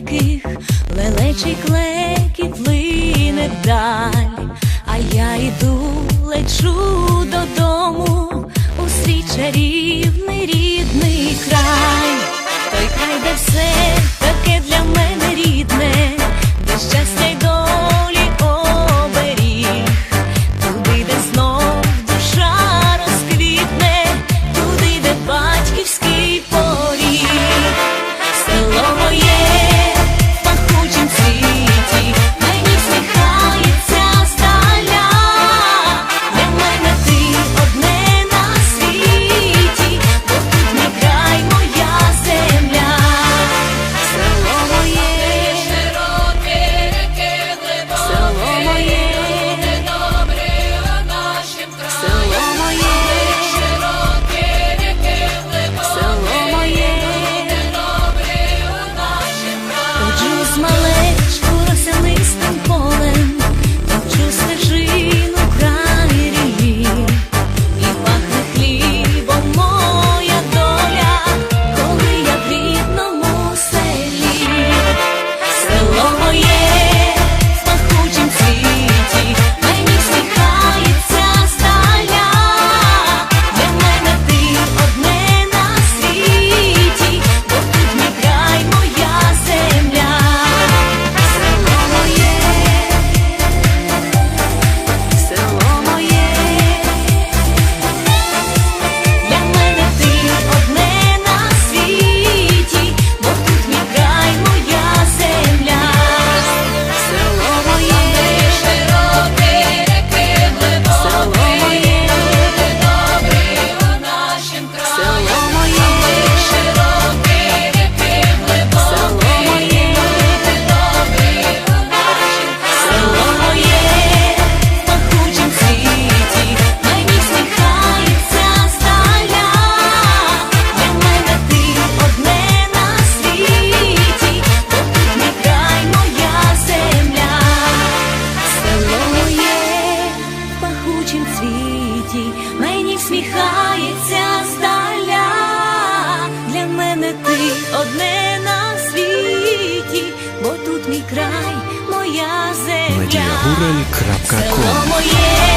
далеких, лелечий клекіт лине вдаль, а я йду, лечу додому у свій чарівний рік. мені всміхається здаля, для мене ти одне на світі, бо тут мій край, моя земля. Медіагурель.ком Село моє.